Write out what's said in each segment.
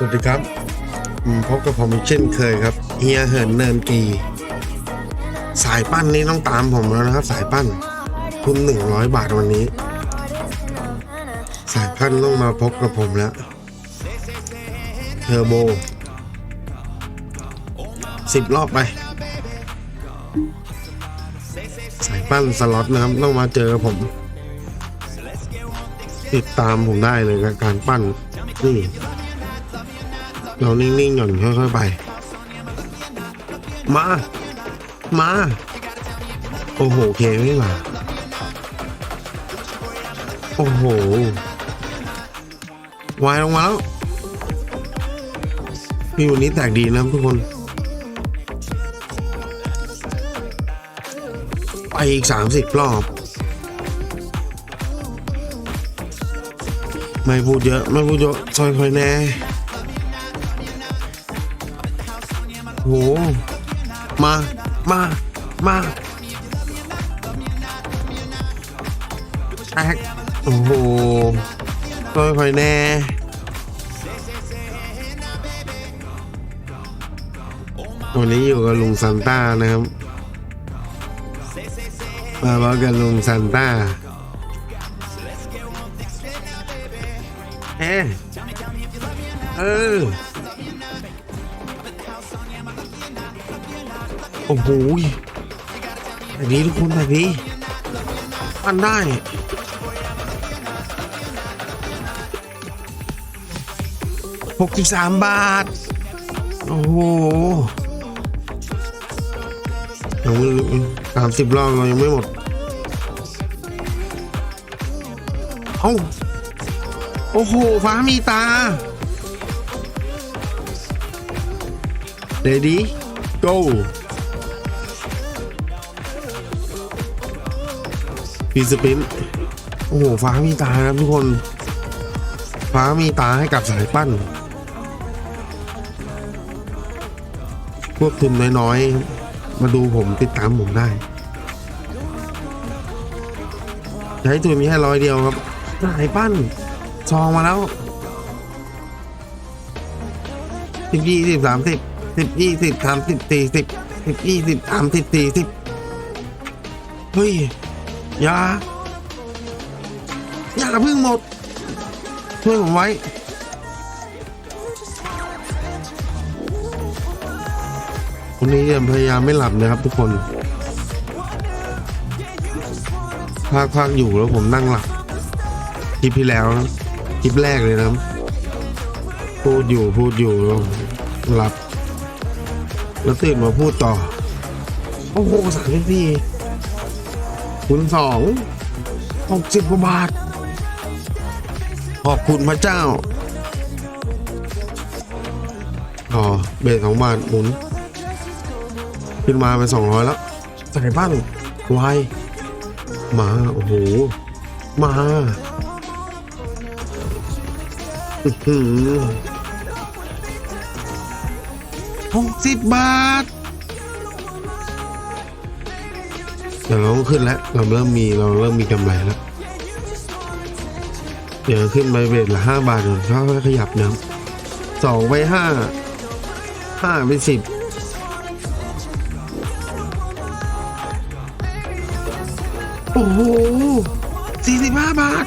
สวัสดีครับพบกับผมอีกเช่นเคยครับเฮียเหินเนินกี สายปั้นนี่ต้องตามผมแล้วนะครับ สายปั้นทุนหนึ่งร้อยบาทวันนี้ สายปั้นต้องมาพบกับผมแล้วเทอร์โบสิบรอบไป สายปั้นสล็อตนะครับต้องมาเจอผม ติดตามผมได้เลยกับการปั้นนี่ เรานิ่งๆหย่อนค่อยๆไป มา มา โอ้โหเคไม่มาโอ้โห วายลงมาแล้วพี่วันนี้แตกดีนะทุกคน ไปอีกสามสิบรอบ ไม่พูดเยอะ ไม่พูดเยอะซอยคอยแน่ หมา มา มาแอกโอ้โหค่อยๆแน่วันนี้อยู่กับลุงซันต้านะครับ มาบอกกับลุงซันต้า เอ๊เออ โอ้โหแบบนี้ทุกคนแบบนี้ปั้นได้หกสิบสามบาท โอ้โหยังไม่สามสิบรอบเรายังไม่หมด เอ้า โอ้โห ฟ้ามีตา Ready go พีสปินโอ้โหฟ้ามีตาครับทุกคน ฟ้ามีตาให้กับสายปั้น พวกทุนน้อยๆ มาดูผมติดตามผมได้ ใช้ทุนมีแค่ร้อยเดียวครับ สายปั้น ซองมาแล้วสิบยี่สิบสามสิบสิบยี่สิบสามสิบสี่สิบสิบยี่สิบสามสิบสี่สิบเฮ้ย อย่าอย่าเพิ่งหมดช่วยผมไว้วันนี้ยังพยายามไม่หลับนะครับทุกคนพักๆอยู่แล้วผมนั่งหลับคลิปที่แล้วนะคลิปแรกเลยนะครับ พูดอยู่พูดอยู่แล้วหลับ แล้วตื่นมาพูดต่อ โอ้โหสามสิบสี่ คุณสองหกสิบกว่าบาท ขอบคุณพระเจ้าอ๋อเบสสองบาทหมุน ขึ้นมาเป็นสองร้อยแล้วใส่บ้านวายมา โอ้โห มาหกสิบบาท เดี๋ยวเราขึ้นแล้ว เราเริ่มมีเราเริ่มมีกำไรแล้วเดี๋ยวขึ้นไปเบสละห้าบาทก่อนเขาขยับนะสองไปห้าห้าไปสิบโอ้โหสี่สิบห้าบาท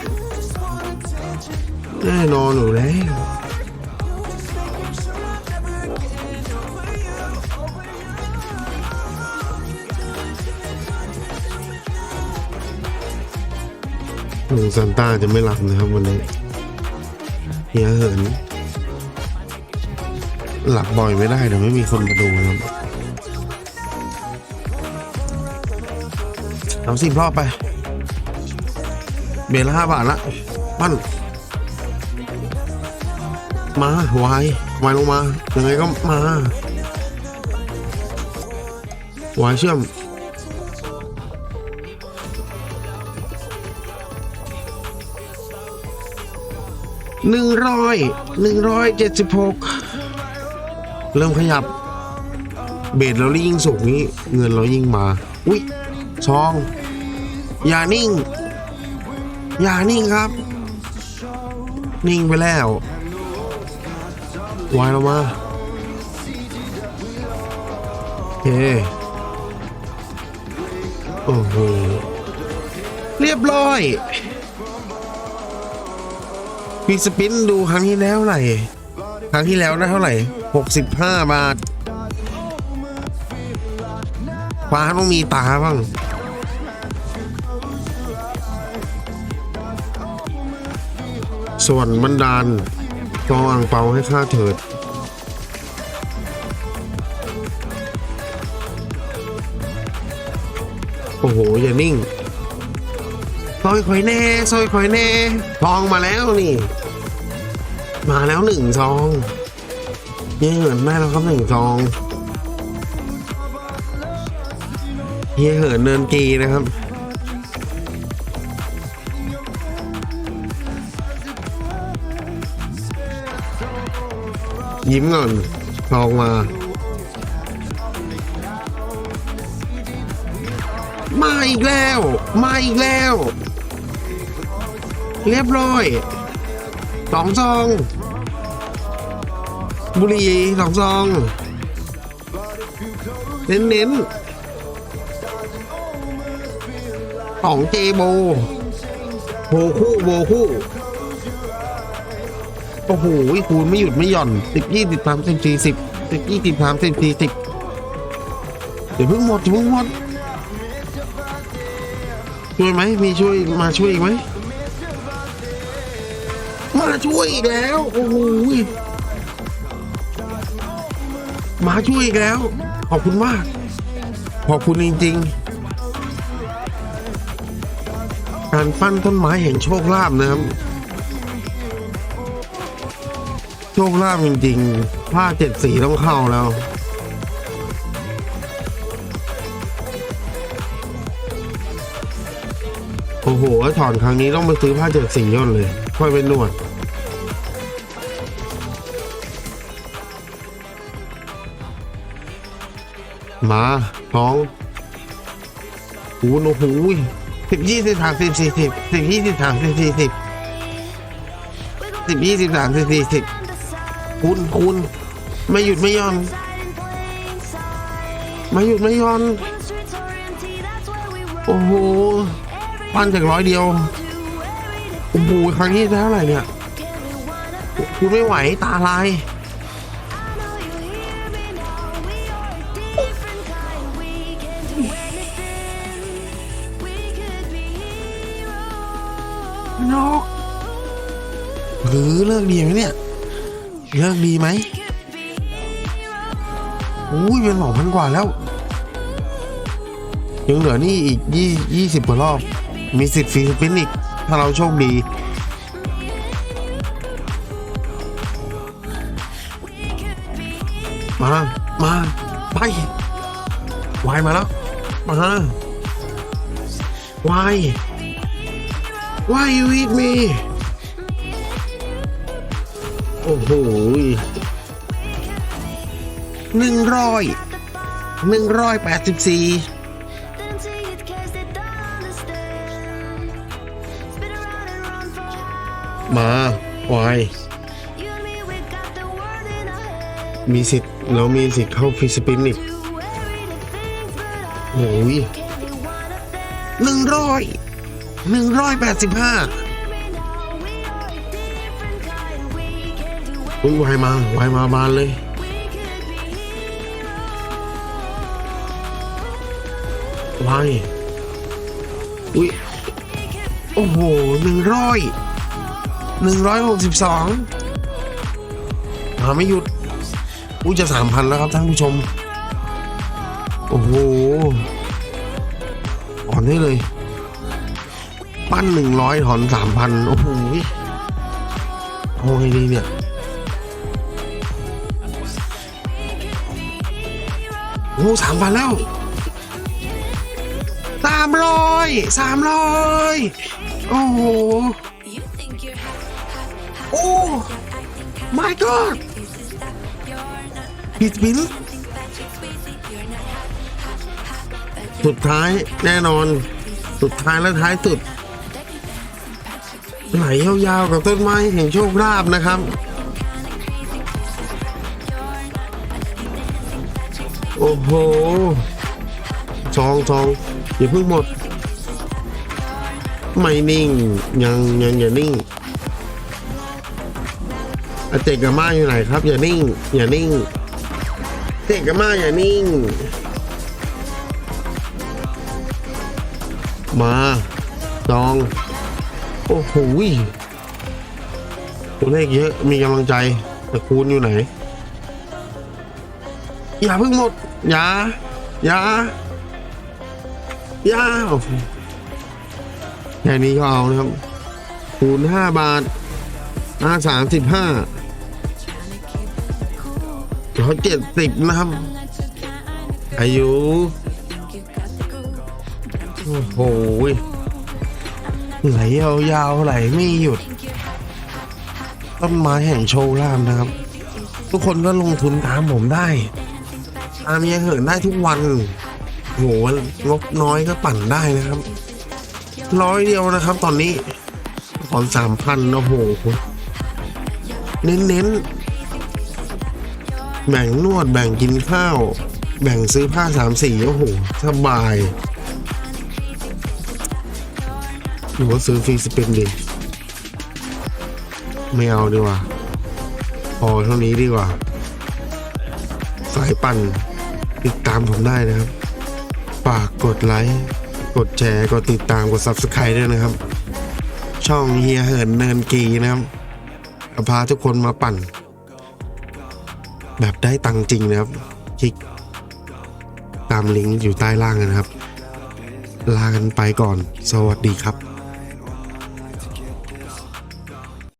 แน่นอนอยู่แล้ว ลุงซันต้าจะไม่หลับนะครับวันนี้เฮียเหิน หลับบ่อยไม่ได้เดี๋ยวไม่มีคนมาดูนะครับเอาสิบรอบไป เบลละห้าบาทละ ปั้น มาวายวายลงมา ยังไงก็มาวายเชื่อม หนึ่งร้อยหนึ่งร้อยเจ็ดสิบหกเริ่มขยับ เบสเรายิ่งสูงนี้เงินเรายิ่งมา อุ้ยซอง อย่านิ่ง อย่านิ่งครับ นิ่งไปแล้ววายเรามาโอเคโอ้โหเรียบร้อย มีสปินดูครั้งที่แล้วไหร่ครั้งที่แล้วได้เท่าไหร่หกสิบห้าบาทฟ้าต้องมีตาบ้างส่วนบันดาลกองอ่างเปาให้ข้าเถิด โอ้โห อย่านิ่ง ซอยข่อยแน่ซอยข่อยแน่ทองมาแล้วนี่ มาแล้วหนึ่งซองเยี่ยเหินแม่แล้วครับหนึ่งซองเฮียเหินเนินกีนะครับยิ้มก่อนทองมา มาอีกแล้ว มาอีกแล้ว เรียบร้อยสองซอง บุรีสองซอง เน้นเน้นๆของเจโบโบคู่โบคู่ โอ้โหคูณไม่หยุดไม่หย่อนสิบยี่สิบสามสิบสี่สิบสิบยี่สิบสามสิบสี่สิบเดี๋ยวเพิ่งหมดเดี๋ยวเพิ่งหมดช่วยไหมมีช่วยมาช่วยอีกไหม มาช่วยอีกแล้ว โอ้โหมาช่วยอีกแล้ว ขอบคุณมาก ขอบคุณจริง ๆ การปั้นต้นไม้แห่งโชคลาภนะครับ โชคลาภจริงๆผ้าเจ็ดสีต้องเข้าแล้วโอ้โหถอนครั้งนี้ต้องไปซื้อผ้าเจ็ดสีย่นเลย ค่อยไปนวดมาท้องหูโอ้โหสิบยี่สิบสามสิบสี่สิบสิบยี่สิบสามสิบสี่สิบสิบยี่สิบสามสิบสี่สิบคูณคูณไม่หยุดไม่ย่อนไม่หยุดไม่ย่อน โอ้โหปั้นจากร้อยเดียว หครั้งนี้ได้เท่าไรเนี่ยคุณไม่ไหวตาลายนกหรือเลิกดีไหมเนี่ย เลิกดีไหมอุ้ยเป็นสองพันกว่าแล้ว ยังเหลือนี่อีกยี่ยี่สิบกว่ารอบ มีสิทธิ์ฟรีสปินอีก ถ้าเราโชคดี มา มา ไปวายมาแล้ว มาวาย Why you eat me โอ้โหหนึ่งร้อยหนึ่งร้อยแปดสิบสี่ มาวายมีสิทธิ์เรามีสิทธิ์เข้าฟิสปินอีกโอ้ยหนึ่งร้อยหนึ่งร้อยแปดสิบห้าอุ้ยวายมาวายมาบานเลยวายอุ้ย โอ้โหหนึ่งร้อย หนึ่งร้อยหกสิบสองมาไม่หยุดอุ้ยจะสามพันแล้วครับท่านผู้ชม โอ้โห อ่อนได้เลย ปั้นหนึ่งร้อยถอนสามพันโอ้โหเอาไงดีเนี่ยโอ้สามพันแล้วสามร้อยสามร้อยโอ้โห โอ้ my god h i s b i l สุดท้ายแน่นอน สุดท้ายและท้ายสุด ไหลยาวๆกับต้นไม้แห่งโชคลาภนะครับ โอ้โหทองทองอย่าเพิ่งหมด ไม่นิ่ง ยังยังอย่านิ่ง อาเจกกับมาอยู่ไหนครับ อย่านิ่ง อย่านิ่ง เจกกับมาอย่านิ่ง มาซอง โอ้โหตัวเลขเยอะมีกำลังใจแต่คูณอยู่ไหน อย่าเพิ่งหมด อย่า อย่า อย่าแค่นี้ก็เอานะครับคูณห้าบาทห้าสามสิบห้า เขาเจ็ดสิบนะครับ อายุ โอ้โหไหลยาวๆไหลไม่หยุด ต้นไม้แห่งโชว์ลามนะครับ ทุกคนก็ลงทุนตามผมได้ตามเมียเหินได้ทุกวันโหงบน้อยก็ปั่นได้นะครับ ร้อยเดียวนะครับ ตอนนี้ ตอนสามพันโอ้โหเน้นเน้นๆ แบ่งนวดแบ่งกินข้าว แบ่งซื้อผ้าสามสีโอ้โหสบายหรือว่าซื้อฟรีสปินดีไม่เอาดีกว่า พอเท่านี้ดีกว่า สายปั่นติดตามผมได้นะครับฝากกดไลค์ กดแชร์ กดติดตาม กด Subscribe ด้วยนะครับ ช่องเฮียเหินเนินกีนะครับจะพาทุกคนมาปั่น แบบได้ตังจริงนะครับ คลิกตามลิงก์อยู่ใต้ล่างนะครับ ลากันไปก่อน สวัสดีครับ